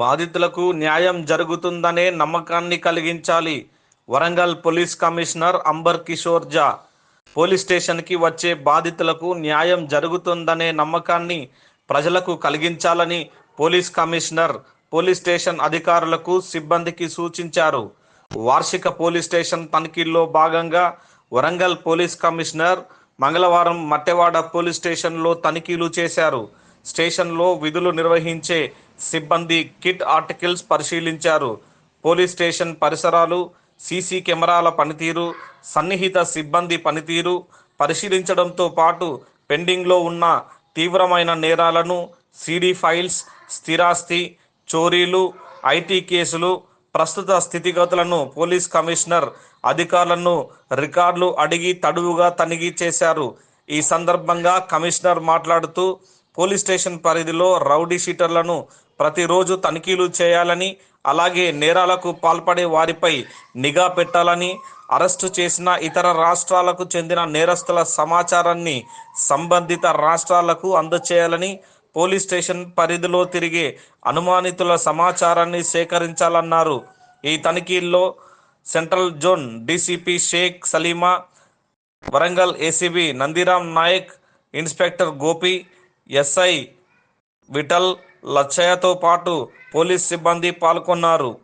బాధితులకు న్యాయం జరుగుతుందనే నమ్మకాన్ని కలిగించాలి. Warangal police commissioner Amber Kishore Jha. Police స్టేషన్కి వచ్చే బాధితులకు న్యాయం జరుగుతుందనే నమ్మకాన్ని ప్రజలకు కలిగించాలని పోలీస్ కమిషనర్ పోలీస్ స్టేషన్ అధికారులకు సిబ్బందికి సూచించారు. వార్షిక పోలీస్ స్టేషన్ తనిఖీల్లో భాగంగా వరంగల్ పోలీస్ కమిషనర్ మంగళవారం మట్టెవాడ పోలీస్ స్టేషన్లో తనిఖీలు చేశారు. స్టేషన్లో విధులు నిర్వహించే సిబ్బంది కిట్ ఆర్టికల్స్ పరిశీలించారు. పోలీస్ స్టేషన్ పరిసరాలు సీసీ కెమెరాల పనితీరు సన్నిహిత సిబ్బంది పనితీరు పరిశీలించడంతో పాటు పెండింగ్లో ఉన్న తీవ్రమైన నేరాలను సిడి ఫైల్స్ స్థిరాస్తి చోరీలు ఐటీ కేసులు ప్రస్తుత స్థితిగతులను పోలీస్ కమిషనర్ అధికారులను రికార్డులు అడిగి తడువుగా తనిఖీ చేశారు. ఈ సందర్భంగా కమిషనర్ మాట్లాడుతూ పోలీస్ స్టేషన్ పరిధిలో రౌడీ షీటర్లను ప్రతిరోజు తనిఖీలు చేయాలని అలాగే నేరాలకు పాల్పడే వారిపై నిఘా పెట్టాలని అరెస్టు చేసిన ఇతర రాష్ట్రాలకు చెందిన నేరస్తుల సమాచారాన్ని సంబంధిత రాష్ట్రాలకు అందచేయాలని పోలీస్ స్టేషన్ పరిధిలో తిరిగే అనుమానితుల సమాచారాన్ని సేకరించాలన్నారు. ఈ తనిఖీల్లో central zone DCP Sheikh Saleema Warangal ACP Nandiram Naik inspector Gopi SI Vithal లచ్చయ్యతో పాటు పోలీస్ సిబ్బంది పాల్గొన్నారు.